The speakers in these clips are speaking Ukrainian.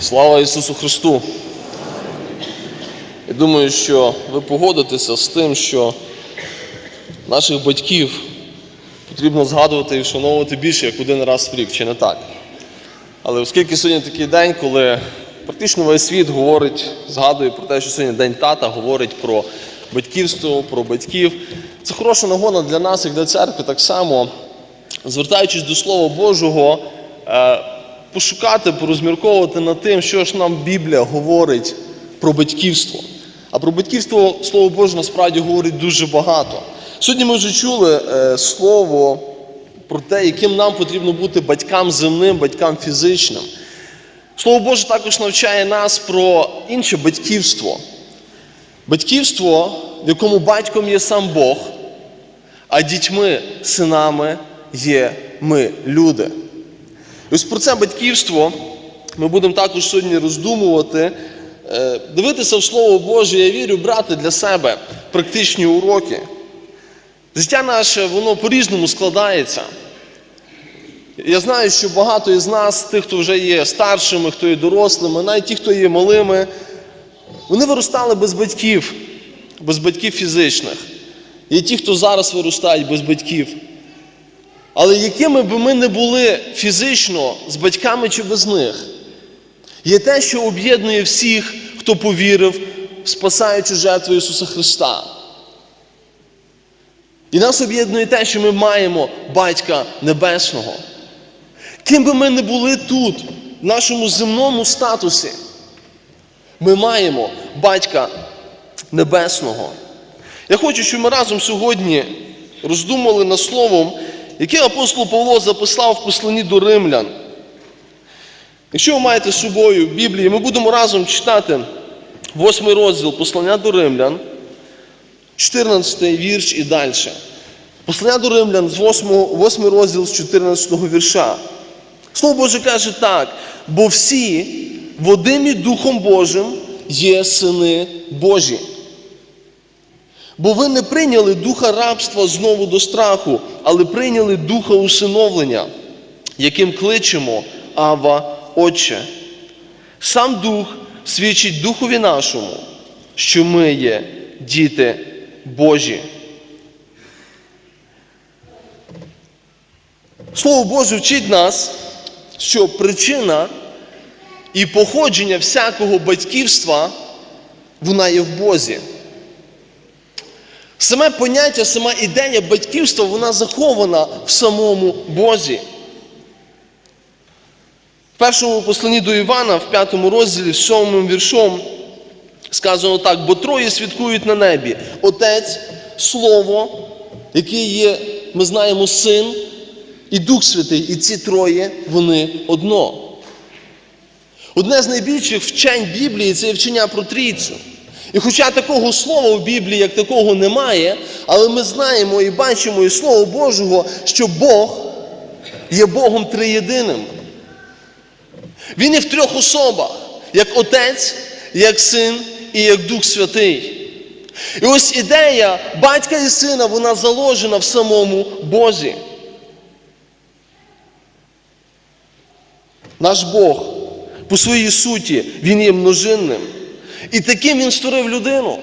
Слава Ісусу Христу! Я думаю, що ви погодитеся з тим, що наших батьків потрібно згадувати і вшановувати більше, як один раз в рік, чи не так? Але оскільки сьогодні такий день, коли практично весь світ говорить, згадує про те, що сьогодні день тата, говорить про батьківство, про батьків, це хороша нагода для нас, як для церкви, так само, звертаючись до Слова Божого, е, пошукати, порозмірковувати над тим, що ж нам Біблія говорить про батьківство. А про батьківство Слово Боже насправді говорить дуже багато. Сьогодні ми вже чули е, слово про те, яким нам потрібно бути батькам земним, батькам фізичним. Слово Боже також навчає нас про інше батьківство. Батьківство, в якому батьком є сам Бог, а дітьми, синами є ми, люди. Ось про це батьківство ми будемо також сьогодні роздумувати, е, дивитися в Слово Боже, я вірю, брати для себе практичні уроки. Життя наше, воно по-різному складається. Я знаю, що багато із нас, тих, хто вже є старшими, хто є дорослими, навіть ті, хто є малими, вони виростали без батьків, без батьків фізичних. Є ті, хто зараз виростають без батьків. Але якими б ми не були фізично з батьками чи без них, є те, що об'єднує всіх, хто повірив, в спасаючу жертву Ісуса Христа. І нас об'єднує те, що ми маємо батька Небесного. Ким би ми не були тут, в нашому земному статусі, ми маємо батька Небесного. Я хочу, щоб ми разом сьогодні роздумали над словом, яке апостол Павло записав в посланні до римлян. Якщо ви маєте з собою Біблію, ми будемо разом читати восьмий розділ послання до римлян, 14 вірш і далі. Послання до римлян з 8, 8 розділ з 14 вірша. Слово Боже каже так, бо всі водимі Духом Божим є сини Божі. Бо ви не прийняли духа рабства знову до страху, але прийняли духа усиновлення, яким кличемо Ава Отче. Сам Дух свідчить Духові нашому, що ми є діти Божі. Слово Боже вчить нас, що причина і походження всякого батьківства вона є в Бозі. Саме поняття, сама ідея батьківства, вона захована в самому Бозі. В першому посланні до Івана, в п'ятому розділі, сьомим віршом, сказано так: бо троє свідкують на небі: Отець, Слово, який є, ми знаємо, син, і Дух Святий, і ці троє, вони одно. Одне з найбільших вчень Біблії це вчення про трійцю. І хоча такого слова в Біблії, як такого немає, але ми знаємо і бачимо із Слова Божого, що Бог є Богом триєдиним. Він є в трьох особах, як Отець, як Син і як Дух Святий. І ось ідея батька і сина, вона заложена в самому Бозі. Наш Бог по своїй суті, Він є множинним. І таким він створив людину.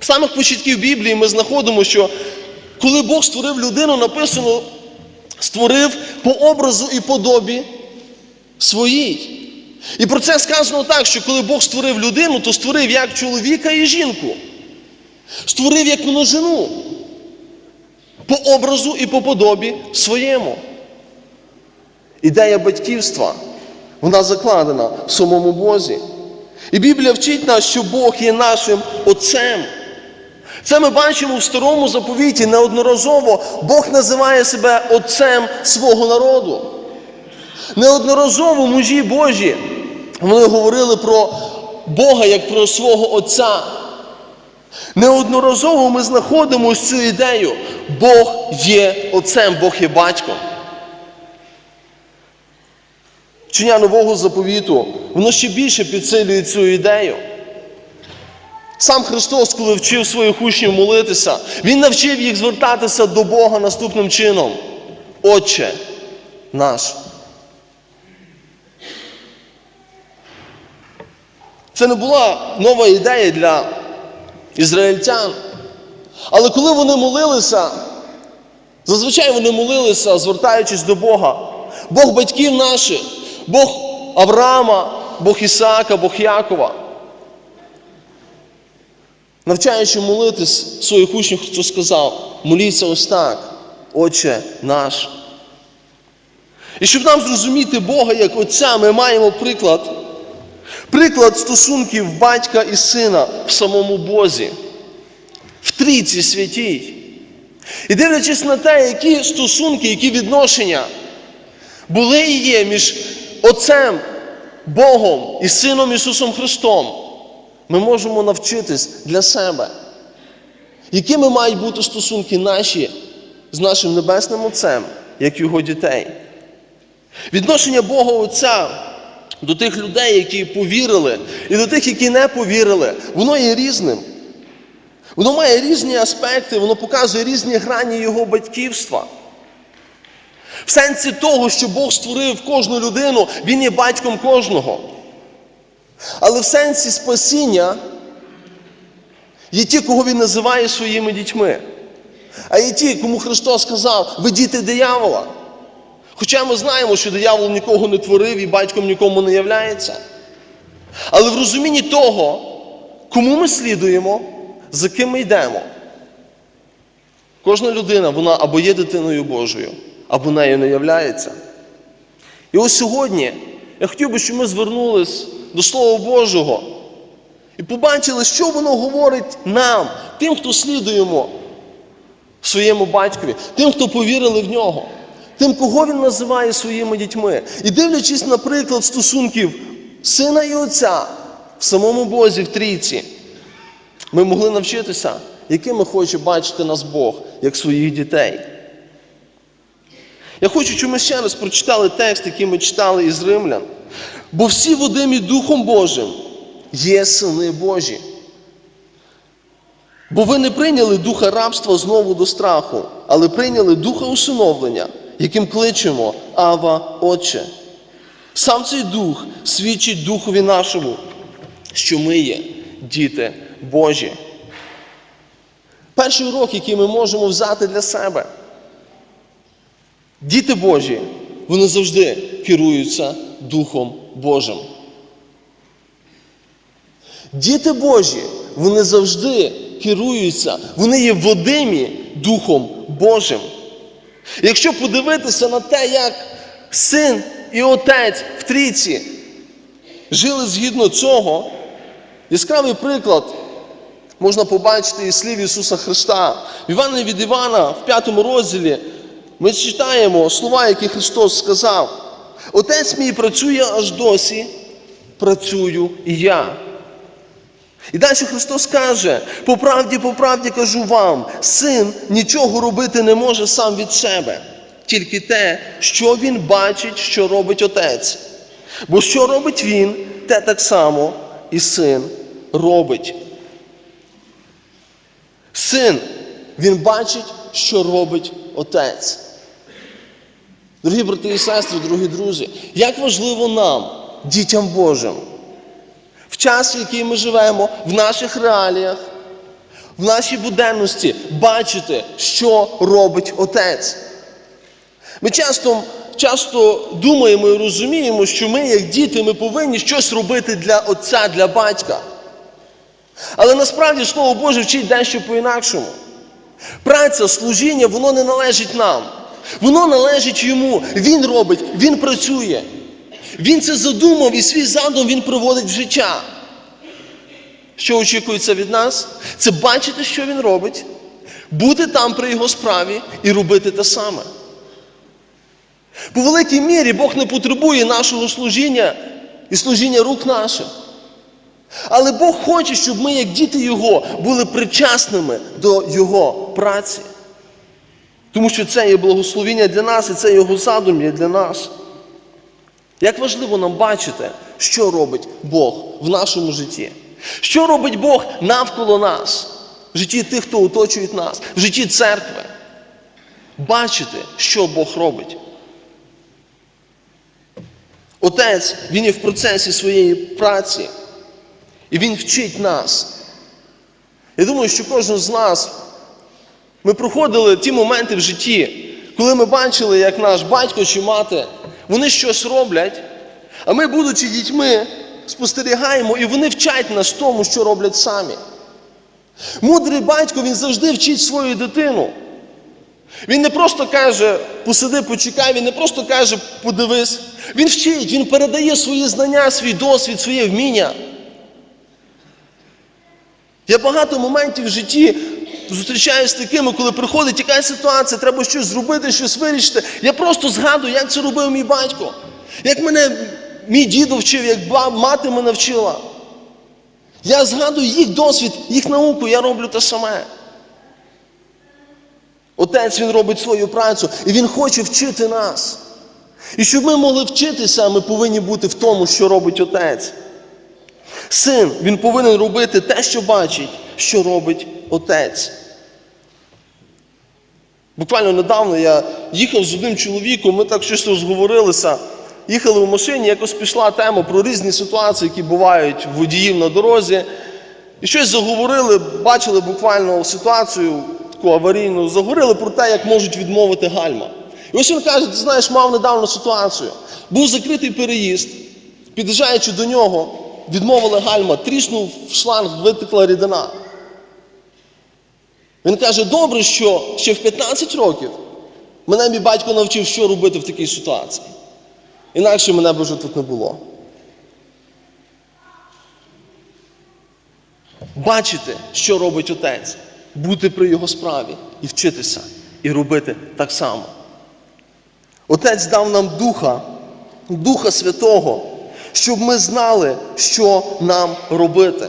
З самих початків Біблії ми знаходимо, що коли Бог створив людину, написано, створив по образу і подобі своїй. І про це сказано так, що коли Бог створив людину, то створив як чоловіка і жінку. Створив як множину. По образу і по подобі своєму. Ідея батьківства, вона закладена в самому Бозі. І Біблія вчить нас, що Бог є нашим Отцем. Це ми бачимо в старому заповіті неодноразово. Бог називає себе Отцем свого народу. Неодноразово мужі Божі вони говорили про Бога як про свого Отця. Неодноразово ми знаходимо цю ідею. Бог є Отцем, Бог є батьком. Вчення нового заповіту, воно ще більше підсилює цю ідею. Сам Христос, коли вчив своїх учнів молитися, Він навчив їх звертатися до Бога наступним чином. Отче наш. Це не була нова ідея для ізраїльтян. Але коли вони молилися, зазвичай вони молилися, звертаючись до Бога. Бог батьків наших, Бог Авраама, Бог Ісаака, Бог Якова. Навчаючи молитись своїх учнів, Христос сказав, моліться ось так, Отче наш. І щоб нам зрозуміти Бога як Отця, ми маємо приклад. Приклад стосунків батька і сина в самому Бозі, в трійці святій. І дивлячись на те, які стосунки, які відношення були і є між Отцем, Богом і Сином Ісусом Христом, ми можемо навчитись для себе, якими мають бути стосунки наші з нашим Небесним Отцем, як Його дітей. Відношення Бога Отця до тих людей, які повірили, і до тих, які не повірили, воно є різним. Воно має різні аспекти, воно показує різні грані Його батьківства. В сенсі того, що Бог створив кожну людину, Він є батьком кожного. Але в сенсі спасіння є ті, кого Він називає своїми дітьми. А є ті, кому Христос сказав, ви діти диявола. Хоча ми знаємо, що диявол нікого не творив і батьком нікому не являється. Але в розумінні того, кому ми слідуємо, за ким ми йдемо. Кожна людина, вона або є дитиною Божою, або нею не являється. І ось сьогодні я хотів би, щоб ми звернулись до Слова Божого і побачили, що воно говорить нам, тим, хто слідуємо своєму батькові, тим, хто повірили в нього, тим, кого він називає своїми дітьми. І дивлячись, наприклад, стосунків сина і отця в самому Бозі в трійці, ми могли навчитися, якими хоче бачити нас Бог, як своїх дітей. Я хочу, щоб ми ще раз прочитали текст, який ми читали із римлян. Бо всі водимі Духом Божим є сини Божі. Бо ви не прийняли духа рабства знову до страху, але прийняли духа усиновлення, яким кличемо Ава Отче. Сам цей дух свідчить Духові нашому, що ми є діти Божі. Перший урок, який ми можемо взяти для себе. Діти Божі, вони завжди керуються Духом Божим. Діти Божі, вони завжди керуються, вони є водимі Духом Божим. Якщо подивитися на те, як син і отець в трійці жили згідно цього, яскравий приклад можна побачити із слів Ісуса Христа. В Івана від Івана в п'ятому розділі ми читаємо слова, які Христос сказав. Отець мій працює аж досі, працюю і я. І далі Христос каже: по правді, по правді кажу вам, син нічого робити не може сам від себе, тільки те, що він бачить, що робить отець. Бо що робить він, те так само і син робить. Син, він бачить, що робить отець. Дорогі брати і сестри, дорогі друзі, як важливо нам, дітям Божим, в час, в який ми живемо, в наших реаліях, в нашій буденності, бачити, що робить Отець. Ми часто, часто думаємо і розуміємо, що ми, як діти, ми повинні щось робити для Отця, для батька. Але насправді Слово Боже вчить дещо по-інакшому. Праця, служіння, воно не належить нам. Воно належить йому. Він робить, він працює. Він це задумав і свій задум він приводить в життя. Що очікується від нас? Це бачити, що він робить, бути там при його справі і робити те саме. По великій мірі Бог не потребує нашого служіння і служіння рук наших. Але Бог хоче, щоб ми, як діти Його, були причасними до Його праці. Тому що це є благословіння для нас і це Його задум є для нас. Як важливо нам бачити, що робить Бог в нашому житті, що робить Бог навколо нас, в житті тих, хто оточує нас, в житті церкви. Бачити, що Бог робить. Отець, він є в процесі своєї праці. І Він вчить нас. Я думаю, що кожен з нас ми проходили ті моменти в житті, коли ми бачили, як наш батько чи мати, вони щось роблять, а ми, будучи дітьми, спостерігаємо, і вони вчать нас тому, що роблять самі. Мудрий батько він завжди вчить свою дитину. Він не просто каже, посиди, почекай, він не просто каже, подивись. Він вчить, він передає свої знання, свій досвід, своє вміння. Я багато моментів в житті зустрічаюся з такими, коли приходить якась ситуація, треба щось зробити, щось вирішити. Я просто згадую, як це робив мій батько, як мене мій дідо вчив, як мати мене вчила. Я згадую їх досвід, їх науку, я роблю те саме. Отець він робить свою працю, і він хоче вчити нас. І щоб ми могли вчитися, ми повинні бути в тому, що робить отець. Син, він повинен робити те, що бачить, що робить отець. Буквально недавно я їхав з одним чоловіком, ми так щось розговорилися. Їхали в машині, якось пішла тема про різні ситуації, які бувають в водіїв на дорозі. І щось заговорили, бачили буквально ситуацію таку аварійну, заговорили про те, як можуть відмовити гальма. І ось він каже: ти знаєш, мав недавно ситуацію. Був закритий переїзд, під'їжджаючи до нього, відмовили гальма, тріснув шланг, витекла рідина. Він каже, добре, що ще в 15 років мене мій батько навчив, що робити в такій ситуації. Інакше мене б вже тут не було. Бачити, що робить отець, бути при його справі і вчитися, і робити так само. Отець дав нам Духа, Духа Святого, щоб ми знали, що нам робити.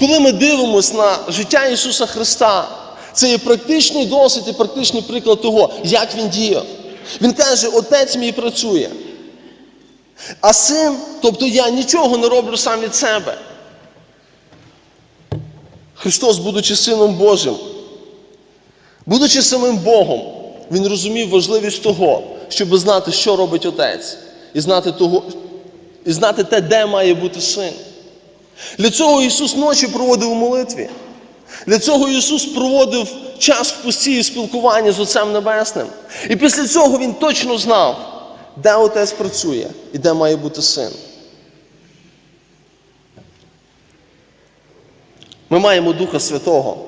Коли ми дивимося на життя Ісуса Христа, це є практичний досвід і практичний приклад того, як Він діяв. Він каже, Отець мій працює. А син, тобто я нічого не роблю сам від себе. Христос, будучи Сином Божим, будучи самим Богом, Він розумів важливість того, щоб знати, що робить Отець, і знати, того, і знати те, де має бути син. Для цього Ісус ночі проводив у молитві. Для цього Ісус проводив час в постії спілкування з Отцем Небесним. І після цього Він точно знав, де Отець працює і де має бути син. Ми маємо Духа Святого.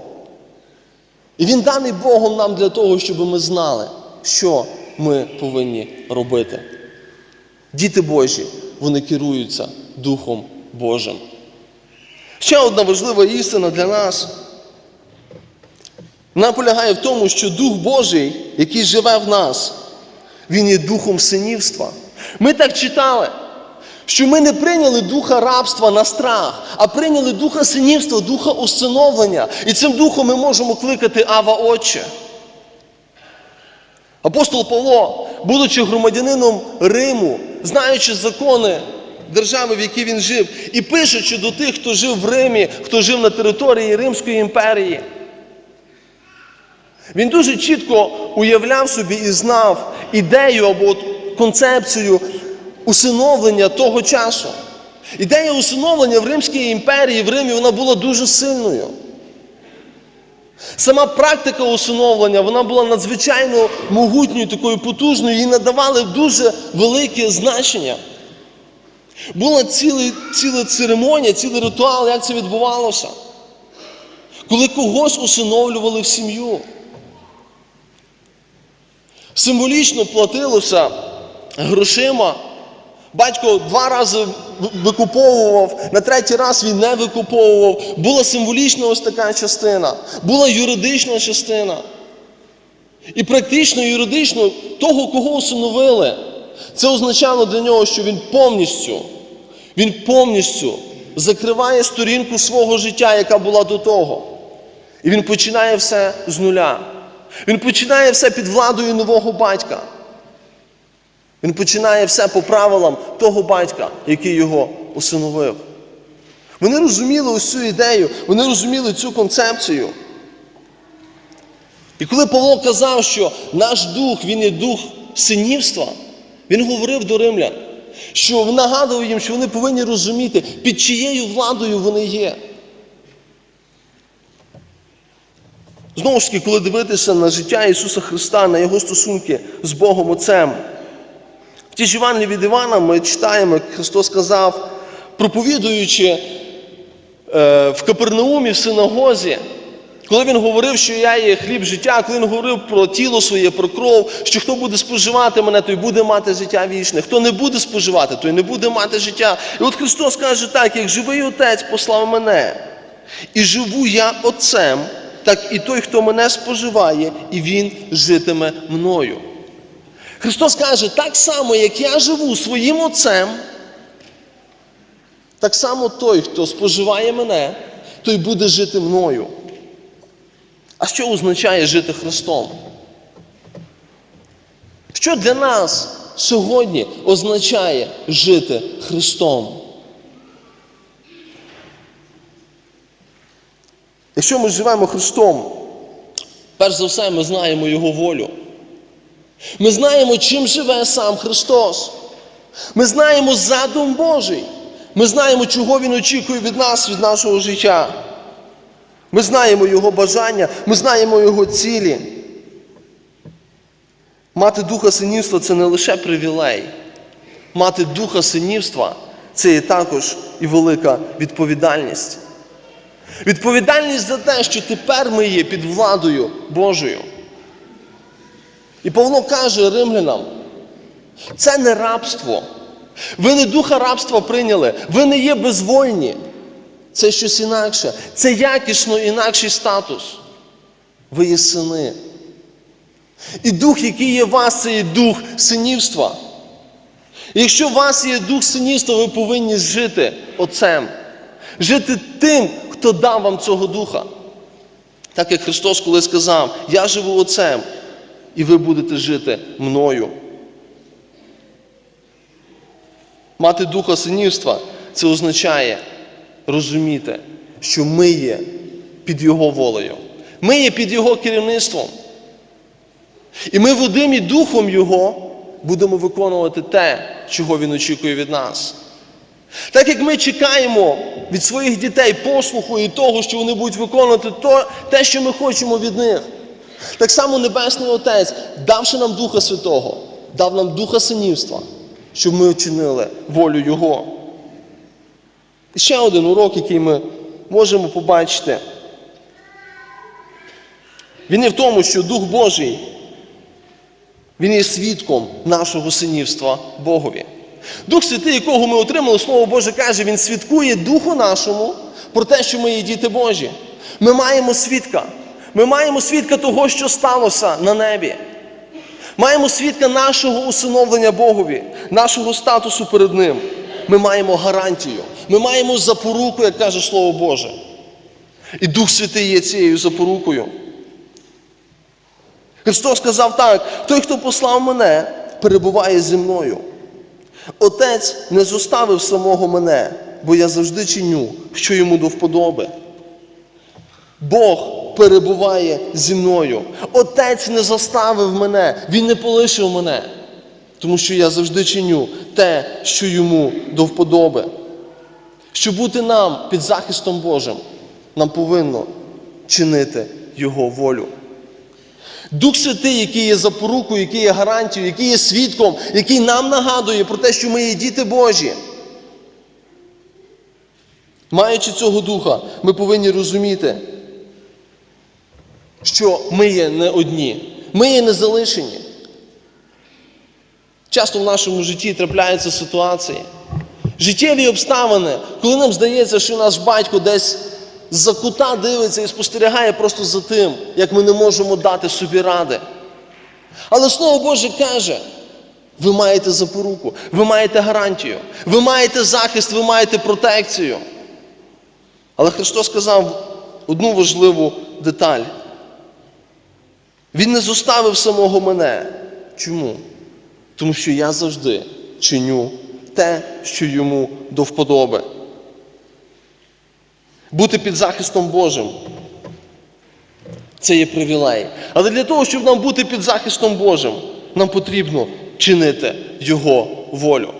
І Він даний Богом нам для того, щоб ми знали, що ми повинні робити. Діти Божі, вони керуються Духом Божим. Ще одна важлива істина для нас. Вона полягає в тому, що Дух Божий, який живе в нас, Він є духом синівства. Ми так читали, що ми не прийняли духа рабства на страх, а прийняли духа синівства, духа усиновлення. І цим духом ми можемо кликати Ава Отче. Апостол Павло, будучи громадянином Риму, знаючи закони держави, в якій він жив, і пишучи до тих, хто жив в Римі, хто жив на території Римської імперії, він дуже чітко уявляв собі і знав ідею або концепцію усиновлення того часу. Ідея усиновлення в Римській імперії, в Римі, вона була дуже сильною. Сама практика усиновлення вона була надзвичайно могутньою, такою потужною, їй надавали дуже велике значення. Була ціла, ціла церемонія, цілий ритуал, як це відбувалося. Коли когось усиновлювали в сім'ю. Символічно платилося грошима. Батько два рази викуповував, на третій раз він не викуповував. Була символічна ось така частина, була юридична частина. І практично юридично того, кого усиновили, це означало для нього, що він повністю, він повністю закриває сторінку свого життя, яка була до того. І він починає все з нуля. Він починає все під владою нового батька. Він починає все по правилам того батька, який його усиновив. Вони розуміли ось цю ідею, вони розуміли цю концепцію. І коли Павло казав, що наш дух, він є дух синівства, він говорив до римлян. що нагадував їм, що вони повинні розуміти, під чиєю владою вони є. Знову ж таки, коли дивитися на життя Ісуса Христа, на Його стосунки з Богом Отцем, в тій ж Івангелії від Івана ми читаємо, як Христос сказав, проповідуючи е, в Капернаумі в синагозі, коли він говорив, що я є хліб життя, коли він говорив про тіло своє, про кров, що хто буде споживати мене, той буде мати життя вічне. Хто не буде споживати, той не буде мати життя. І от Христос каже так, як живий Отець послав мене, і живу я Отцем, так і той, хто мене споживає, і він житиме мною. Христос каже, так само, як я живу своїм Отцем, так само той, хто споживає мене, той буде жити мною. А що означає жити Христом? Що для нас сьогодні означає жити Христом? Якщо ми живемо Христом, перш за все ми знаємо Його волю. Ми знаємо, чим живе сам Христос. Ми знаємо задум Божий. Ми знаємо, чого Він очікує від нас, від нашого життя. Ми знаємо Його бажання, ми знаємо Його цілі. Мати духа синівства це не лише привілей. Мати духа синівства це є також і велика відповідальність. Відповідальність за те, що тепер ми є під владою Божою. І Павло каже римлянам, це не рабство. Ви не духа рабства прийняли, ви не є безвольні. Це щось інакше. Це якісно інакший статус. Ви є сини. І дух, який є у вас, це є дух синівства. І якщо у вас є дух синівства, ви повинні жити Отцем. Жити тим, хто дав вам цього духа. Так як Христос коли сказав, я живу Отцем, і ви будете жити мною. Мати духа синівства це означає розуміти, що ми є під Його волею. Ми є під Його керівництвом. І ми, водимі Духом Його, будемо виконувати те, чого Він очікує від нас. Так як ми чекаємо від своїх дітей послуху і того, що вони будуть виконувати то, те, що ми хочемо від них. Так само Небесний Отець, давши нам Духа Святого, дав нам Духа синівства, щоб ми вчинили волю Його. І ще один урок, який ми можемо побачити. Він є в тому, що Дух Божий, Він є свідком нашого синівства Богові. Дух Святий, якого ми отримали, Слово Боже каже, Він свідкує Духу нашому про те, що ми є діти Божі. Ми маємо свідка. Ми маємо свідка того, що сталося на небі. Маємо свідка нашого усиновлення Богові, нашого статусу перед Ним. Ми маємо гарантію. Ми маємо запоруку, як каже Слово Боже. І Дух Святий є цією запорукою. Христос сказав так: той, хто послав мене, перебуває зі мною. Отець не зоставив самого мене, бо я завжди чиню, що йому до вподоби. Бог перебуває зі мною. Отець не заставив мене, Він не полишив мене, тому що я завжди чиню те, що йому до вподоби. Щоб бути нам під захистом Божим, нам повинно чинити Його волю. Дух Святий, який є запорукою, який є гарантією, який є свідком, який нам нагадує про те, що ми є діти Божі. Маючи цього духа, ми повинні розуміти, що ми є не одні, ми є не залишені. Часто в нашому житті трапляються ситуації, життєві обставини, коли нам здається, що наш батько десь з-за кута дивиться і спостерігає просто за тим, як ми не можемо дати собі ради. Але Слово Боже каже, ви маєте запоруку, ви маєте гарантію, ви маєте захист, ви маєте протекцію. Але Христос сказав одну важливу деталь. Він не зоставив самого мене. Чому? Тому що я завжди чиню те, що йому до вподоби. Бути під захистом Божим. Це є привілей. Але для того, щоб нам бути під захистом Божим, нам потрібно чинити Його волю.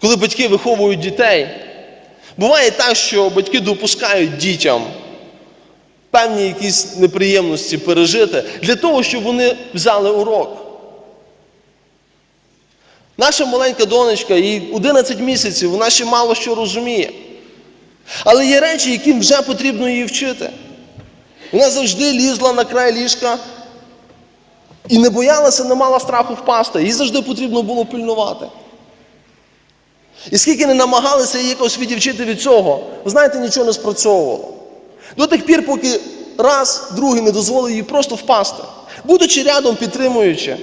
Коли батьки виховують дітей, буває так, що батьки допускають дітям певні якісь неприємності пережити для того, щоб вони взяли урок. Наша маленька донечка, їй 11 місяців, вона ще мало що розуміє. Але є речі, яким вже потрібно її вчити. Вона завжди лізла на край ліжка і не боялася, не мала страху впасти. Їй завжди потрібно було пильнувати. І скільки не намагалися її якось відівчити від цього, ви знаєте, нічого не спрацьовувало. До тих пір, поки раз, другий не дозволив їй просто впасти, будучи рядом, підтримуючи,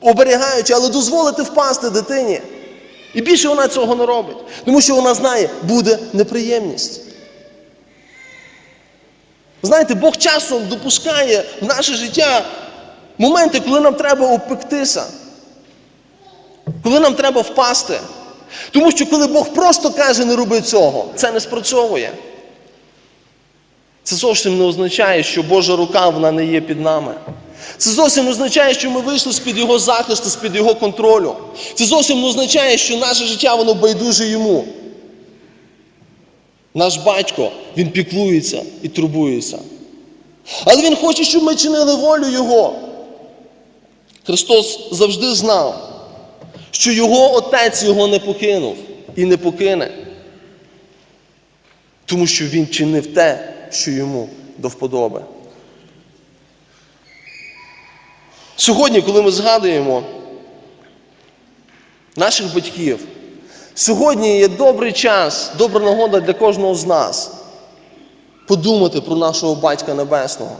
оберігаючи, але дозволити впасти дитині. І більше вона цього не робить, тому що вона знає, буде неприємність. Знаєте, Бог часом допускає в наше життя моменти, коли нам треба опектися, коли нам треба впасти. Тому що коли Бог просто каже, не роби цього, це не спрацьовує. Це зовсім не означає, що Божа рука вона не є під нами. Це зовсім не означає, що ми вийшли з-під Його захисту, з-під Його контролю. Це зовсім не означає, що наше життя воно байдуже йому. Наш батько, він піклується і турбується. Але Він хоче, щоб ми чинили волю Його. Христос завжди знав, що Його Отець його не покинув і не покине. Тому що Він чинив те, що йому до вподоби. Сьогодні, коли ми згадуємо наших батьків, сьогодні є добрий час, добра нагода для кожного з нас подумати про нашого Батька Небесного.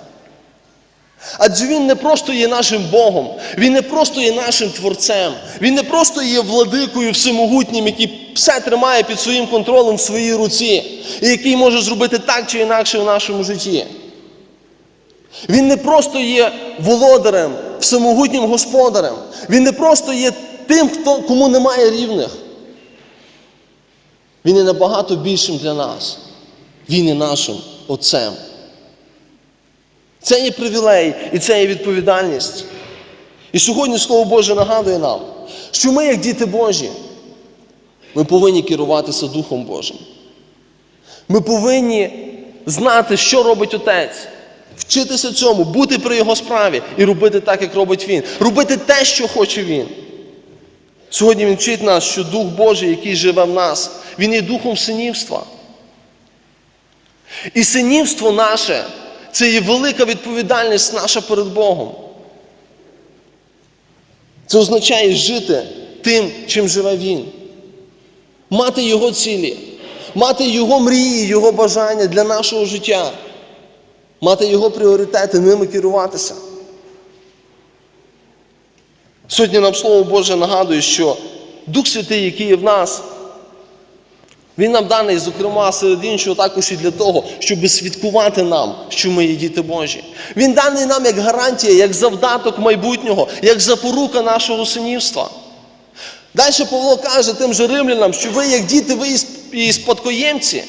Адже Він не просто є нашим Богом, Він не просто є нашим Творцем, Він не просто є владикою всемогутнім, який все тримає під своїм контролем в своїй руці, і який може зробити так чи інакше в нашому житті. Він не просто є володарем, всемогутнім господарем. Він не просто є тим, хто, кому немає рівних. Він є набагато більшим для нас. Він є нашим Отцем. Це є привілей і це є відповідальність. І сьогодні Слово Боже нагадує нам, що ми, як діти Божі, ми повинні керуватися Духом Божим. Ми повинні знати, що робить Отець, вчитися цьому, бути при Його справі і робити так, як робить Він, робити те, що хоче Він. Сьогодні Він вчить нас, що Дух Божий, який живе в нас, Він є духом синівства. І синівство наше це є велика відповідальність наша перед Богом. Це означає жити тим, чим живе Він. Мати Його цілі, мати Його мрії, Його бажання для нашого життя, мати Його пріоритети, ними керуватися. Сьогодні нам Слово Боже нагадує, що Дух Святий, який є в нас, він нам даний, зокрема, серед іншого, також і для того, щоб свідкувати нам, що ми є діти Божі. Він даний нам як гарантія, як завдаток майбутнього, як запорука нашого синівства. Далі Павло каже тим же римлянам, що ви, як діти, ви і спадкоємці.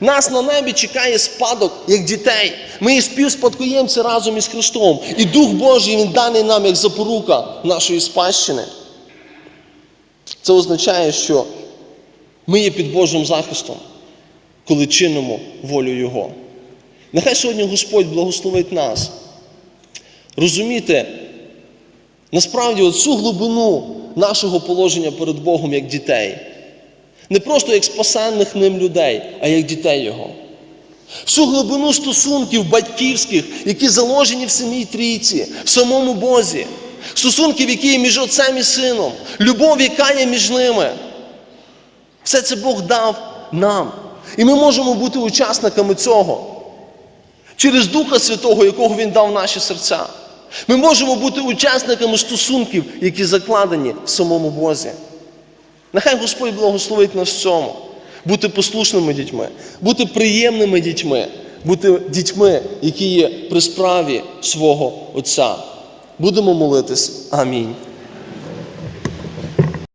Нас на небі чекає спадок, як дітей. Ми є співспадкоємці разом із Христом. І Дух Божий Він даний нам як запорука нашої спадщини. Це означає, що ми є під Божим захистом, коли чинимо волю Його. Нехай сьогодні Господь благословить нас. Розуміти, насправді, оцю глибину нашого положення перед Богом як дітей. Не просто як спасенних ним людей, а як дітей Його. Всю глибину стосунків батьківських, які заложені в самій трійці, в самому Бозі. Стосунків, які є між отцем і сином, любов, яка є між ними. Все це Бог дав нам. І ми можемо бути учасниками цього. Через Духа Святого, якого Він дав наші серця. Ми можемо бути учасниками стосунків, які закладені в самому Бозі. Нехай Господь благословить нас в цьому. Бути послушними дітьми, бути приємними дітьми, бути дітьми, які є при справі свого Отця. Будемо молитись. Амінь.